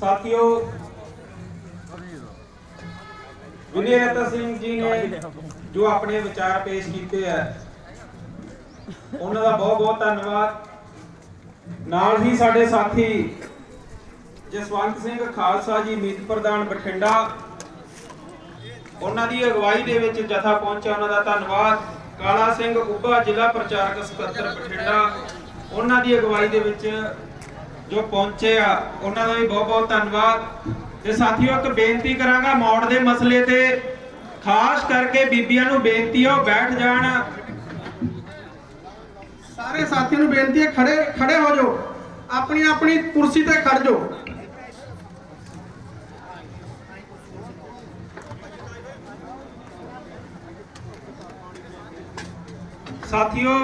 ਸਾਥੀਓ ਵਿਨੇ ਰਤਨ ਸਿੰਘ ਜੀ ਨੇ ਜੋ ਆਪਣੇ ਵਿਚਾਰ ਪੇਸ਼ ਕੀਤੇ ਆ, ਉਹਨਾਂ ਦਾ ਬਹੁਤ ਬਹੁਤ ਧੰਨਵਾਦ। ਨਾਲ ਹੀ ਸਾਡੇ ਸਾਥੀ ਜਸਵੰਤ ਸਿੰਘ ਖਾਲਸਾ ਜੀ, ਮੀਤ ਪ੍ਰਧਾਨ ਬਠਿੰਡਾ, ਉਹਨਾਂ ਦੀ ਅਗਵਾਈ ਦੇ ਵਿੱਚ ਜਥਾ ਪਹੁੰਚਿਆ, ਉਹਨਾਂ ਦਾ ਧੰਨਵਾਦ। ਕਾਲਾ ਸਿੰਘ ਉੱਭਾ ਜ਼ਿਲ੍ਹਾ ਪ੍ਰਚਾਰਕ ਸਕੱਤਰ ਬਠਿੰਡਾ, ਉਹਨਾਂ ਦੀ ਅਗਵਾਈ ਦੇ ਵਿੱਚ ਜੋ ਪਹੁੰਚੇ ਆ ਉਹਨਾਂ ਦਾ ਵੀ ਬਹੁਤ ਬਹੁਤ ਧੰਨਵਾਦ। ਤੇ ਸਾਥੀਓ ਇੱਕ ਬੇਨਤੀ ਕਰਾਂਗਾ ਮੌੜ ਦੇ ਮਸਲੇ ਤੇ। ਖਾਸ ਕਰਕੇ ਬੀਬੀਆਂ ਨੂੰ ਬੇਨਤੀ ਆ ਬੈਠ ਜਾਣ। ਸਾਰੇ ਸਾਥੀਆਂ ਨੂੰ ਬੇਨਤੀ ਹੈ ਖੜੇ ਖੜੇ ਹੋ ਜਾਓ। ਆਪਣੀ ਆਪਣੀ ਕੁਰਸੀ ਤੇ ਖੜ ਜਾਓ। ਸਾਥੀਓ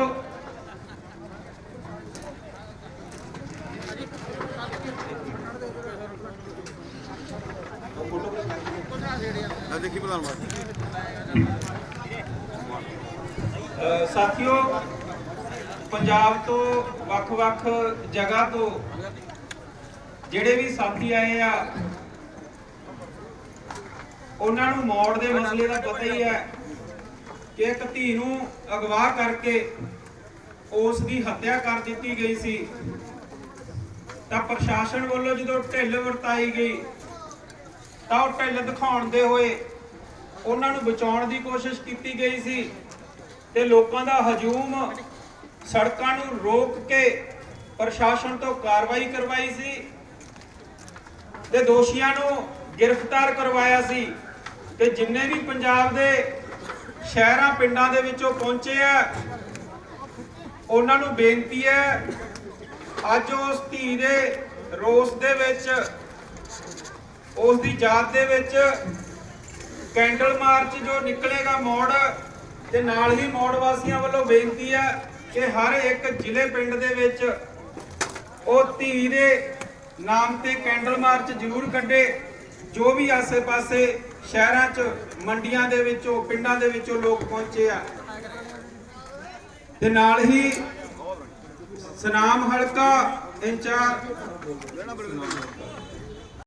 ਦੇਖੀ ਪ੍ਰਧਾਨ ਮੰਤਰੀ ਸਾਥੀਓ, ਪੰਜਾਬ ਤੋਂ ਵੱਖ-ਵੱਖ ਜਗ੍ਹਾ ਤੋਂ ਜਿਹੜੇ ਵੀ ਸਾਥੀ ਆਏ ਆ, ਉਹਨਾਂ ਨੂੰ ਮੌੜ ਦੇ ਮਸਲੇ ਦਾ ਪਤਾ ਹੀ ਹੈ ਕਿ ਇੱਕ ਧੀ ਨੂੰ ਅਗਵਾ ਕਰਕੇ ਉਸ ਦੀ ਹੱਤਿਆ ਕਰ ਦਿੱਤੀ ਗਈ ਸੀ। ਤਾਂ ਪ੍ਰਸ਼ਾਸਨ ਵੱਲੋਂ ਜਦੋਂ ਢਿੱਲ ਵਰਤਾਈ ਗਈ ਤਾਂ ਉਹ ਢਿੱਲ ਦਿਖਾਉਣ ਦੇ ਹੋਏ ਉਹਨਾਂ ਨੂੰ ਬਚਾਉਣ ਦੀ ਕੋਸ਼ਿਸ਼ ਕੀਤੀ ਗਈ ਸੀ ਤੇ ਲੋਕਾਂ ਦਾ ਹਜੂਮ ਸੜਕਾਂ ਨੂੰ ਰੋਕ ਕੇ ਪ੍ਰਸ਼ਾਸਨ ਤੋਂ ਕਾਰਵਾਈ ਕਰਵਾਈ ਸੀ ਤੇ ਦੋਸ਼ੀਆਂ ਨੂੰ ਗ੍ਰਿਫਤਾਰ ਕਰਵਾਇਆ ਸੀ ਤੇ ਜਿੰਨੇ ਵੀ ਪੰਜਾਬ ਦੇ ਸ਼ਹਿਰਾਂ, ਪਿੰਡਾਂ ਦੇ ਵਿੱਚੋਂ ਪਹੁੰਚੇ ਆ, ਉਹਨਾਂ ਨੂੰ ਬੇਨਤੀ ਹੈ, ਅੱਜ ਉਸ ਧੀ ਦੇ ਰੋਸ ਦੇ ਵਿੱਚ ਉਸ ਦੀ ਯਾਦ ਦੇ ਵਿੱਚ ਕੈਂਡਲ ਮਾਰਚ ਜੋ ਨਿਕਲੇਗਾ ਮੋੜ ਤੇ ਨਾਲ ਹੀ ਮੋੜ ਵਾਸੀਆਂ ਵੱਲੋਂ ਬੇਨਤੀ ਹੈ ਕਿ ਹਰ ਇੱਕ ਜ਼ਿਲ੍ਹੇ ਪਿੰਡ ਦੇ ਵਿੱਚ ਉਹ ਧੀ ਦੇ ਨਾਮ ਤੇ ਕੈਂਡਲ ਮਾਰਚ ਜ਼ਰੂਰ ਕੱਢੇ। ਜੋ ਵੀ ਆਸੇ-ਪਾਸੇ ਸ਼ਹਿਰਾਂ 'ਚ, ਮੰਡੀਆਂ ਦੇ ਵਿੱਚੋਂ, ਪਿੰਡਾਂ ਦੇ ਵਿੱਚੋਂ ਲੋਕ ਪਹੁੰਚੇ ਆ। ਤੇ ਨਾਲ ਹੀ ਸਨਾਮ ਹਲਕਾ ਇੰਚਾਰਜ